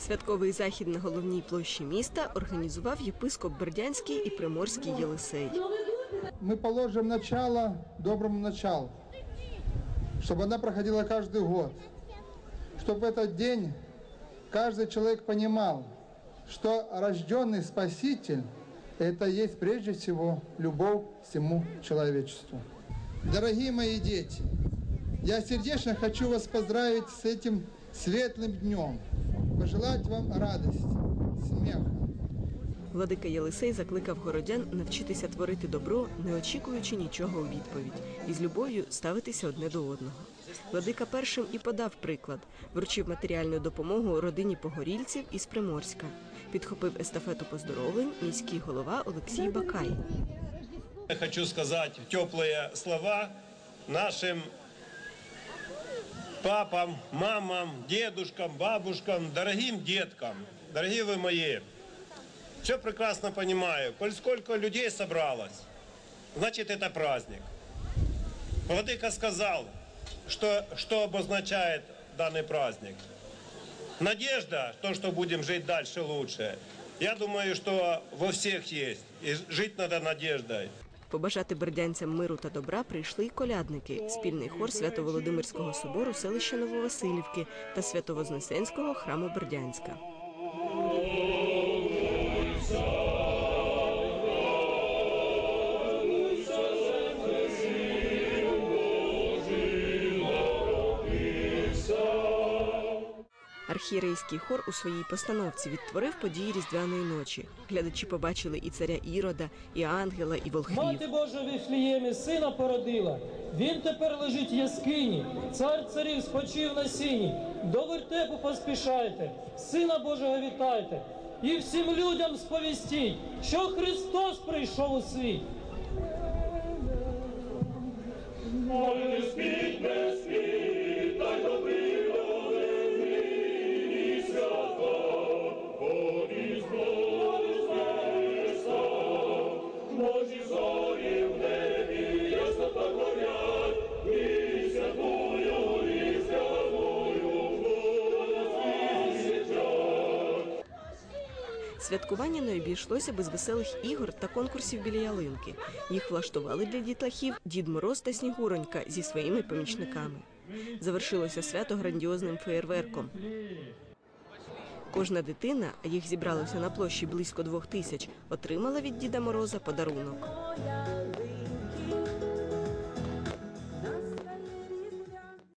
Святковий захід на головній площі міста організував єпископ Бердянський і Приморський Єлисей. мы положим начало доброму началу, чтобы она проходила каждый год, чтобы в этот день каждый человек понимал, что рожденный Спаситель – это есть прежде всего любовь к всему человечеству. Дорогие мои дети, я сердечно хочу вас поздравить с этим светлым днем, Пожелать вам радости, смеха, Владика Єлисей закликав городян навчитися творити добро, не очікуючи нічого у відповідь, і з любов'ю ставитися одне до одного. Владика першим і подав приклад, вручив матеріальну допомогу родині погорільців із Приморська. Підхопив естафету поздоровлень міський голова Олексій Бакай. Я хочу сказать теплые слова нашим папам, мамам, дедушкам, бабушкам, дорогим деткам. Дорогие вы мои, все прекрасно понимаю. Коль сколько людей собралось, значит это праздник. Владыка сказал, что, что обозначает данный праздник. Надежда, то, что будем жить дальше лучше. Я думаю, что во всех есть. И жить надо надеждой. Побажати бердянцям миру та добра прийшли й колядники, спільний хор Свято-Володимирського собору селища Нововасилівки та Свято-Вознесенського храму Бердянська. Архієрейський хор у своїй постановці відтворив події Різдвяної ночі. Глядачі побачили і царя Ірода, і ангела, і волхвів. Мати Божа Віфліємі сина породила. Він тепер лежить в яскині. Цар царів спочив на сіні. До вертепу поспішайте, сина Божого вітайте. І всім людям сповістіть, що Христос прийшов у світ. Святкування не обійшлося без веселих ігор та конкурсів біля ялинки. Їх влаштували для дітлахів Дід Мороз та Снігуронька зі своїми помічниками. Завершилося свято грандіозним феєрверком. Кожна дитина, а їх зібралося на площі близько двох тисяч, отримала від Діда Мороза подарунок.